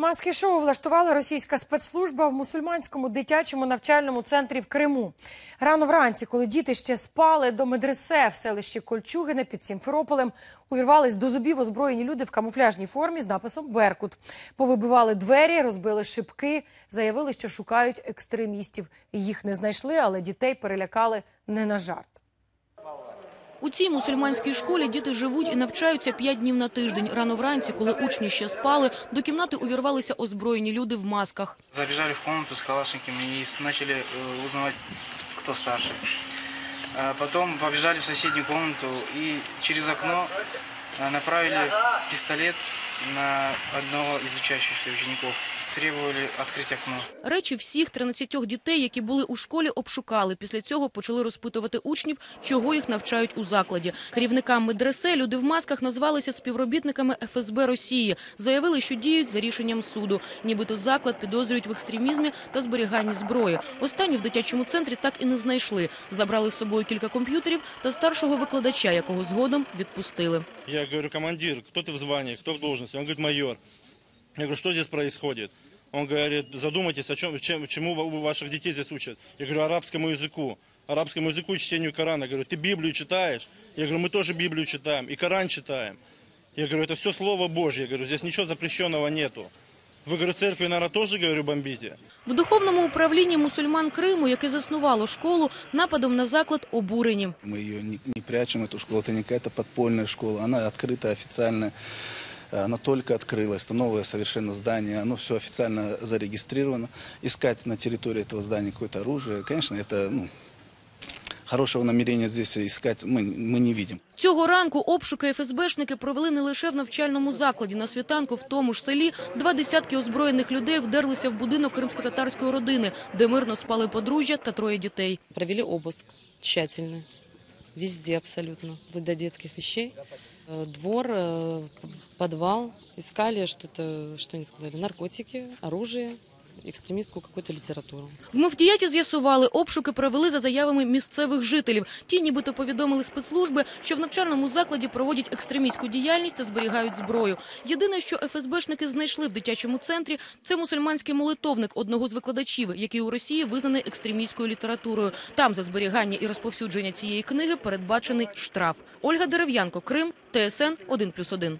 Маски шоу влаштувала російська спецслужба в мусульманському дитячому навчальному центрі в Криму. Рано вранці, коли діти ще спали, до медресе в селищі Кольчугине під Сімферополем увірвались до зубів озброєні люди в камуфляжній формі з написом Беркут. Повибивали двері, розбили шибки, заявили, що шукають екстремістів. Їх не знайшли, але дітей перелякали не на жарт. У цій мусульманській школі діти живуть і навчаються п'ять днів на тиждень. Рано вранці, коли учні ще спали, до кімнати увірвалися озброєні люди в масках. Забежали в комнату с калашниками и с- начали э, узнавать, кто старше. А Потом побежали в соседнюю комнату и через окно направили пистолет на одного из учащихся учеников. Требовали открыть окно. Речі всіх 13 дітей, які були у школі, обшукали. Після цього почали розпитувати учнів, чого їх навчають у закладі. Керівникам медресе люди в масках назвалися співробітниками ФСБ Росії. Заявили, що діють за рішенням суду. Нібито заклад підозрюють в екстремізмі та зберіганні зброї. Останні в дитячому центрі так і не знайшли. Забрали з собою кілька комп'ютерів та старшого викладача, якого згодом відпустили. Я говорю, командир, кто ты в звании, кто в должности? Он говорит, майор. Я говорю, что здесь происходит? Он говорит, задумайтесь, о чем, чем, чему ва- ваших детей здесь учат. Я говорю, арабскому языку. Арабскому языку и чтению Корана. Я говорю, ты Библию читаешь? Я говорю, мы тоже Библию читаем и Коран читаем. Я говорю, это все Слово Божье. Я говорю, здесь ничего запрещенного нету. Вы, говорю, церкви, наверное, тоже, говорю, бомбите? В духовному управлінні мусульман Криму, яке заснувало школу, нападом на заклад обурені. Мы ее не, не прячем, эту школу. Это не какая-то подпольная школа. Она открытая, официальная. Э, Она только открылась. Это новое совершенно здание. Оно все официально зарегистрировано. Искать на территории этого здания какое-то оружие, конечно, это ну, хорошего намерения здесь искать мы, мы не видим. Цього ранку обшуки ФСБшники провели не лише в навчальному закладі. На світанку в тому ж селі два десятки озброєних людей вдерлися в будинок кримсько-татарської родини, де мирно спали подружжя та троє дітей. Провели обыск тщательный, везде абсолютно, вплоть до детских вещей. Э, Двор, э, подвал, искали что-то, что они сказали, наркотики, оружие, экстремистскую какую-то литературу. В Муфтіяті з'ясували, обшуки провели за заявами місцевих жителів. Ті нібито повідомили спецслужби, що в навчальному закладі проводять екстремістську діяльність та зберігають зброю. Єдине, що ФСБшники знайшли в дитячому центрі, це мусульманський молитовник одного з викладачів, який у Росії визнаний екстремістською літературою. Там за зберігання і розповсюдження цієї книги передбачений штраф. Ольга Дерев'янко, Крим, ТСН 1+,1.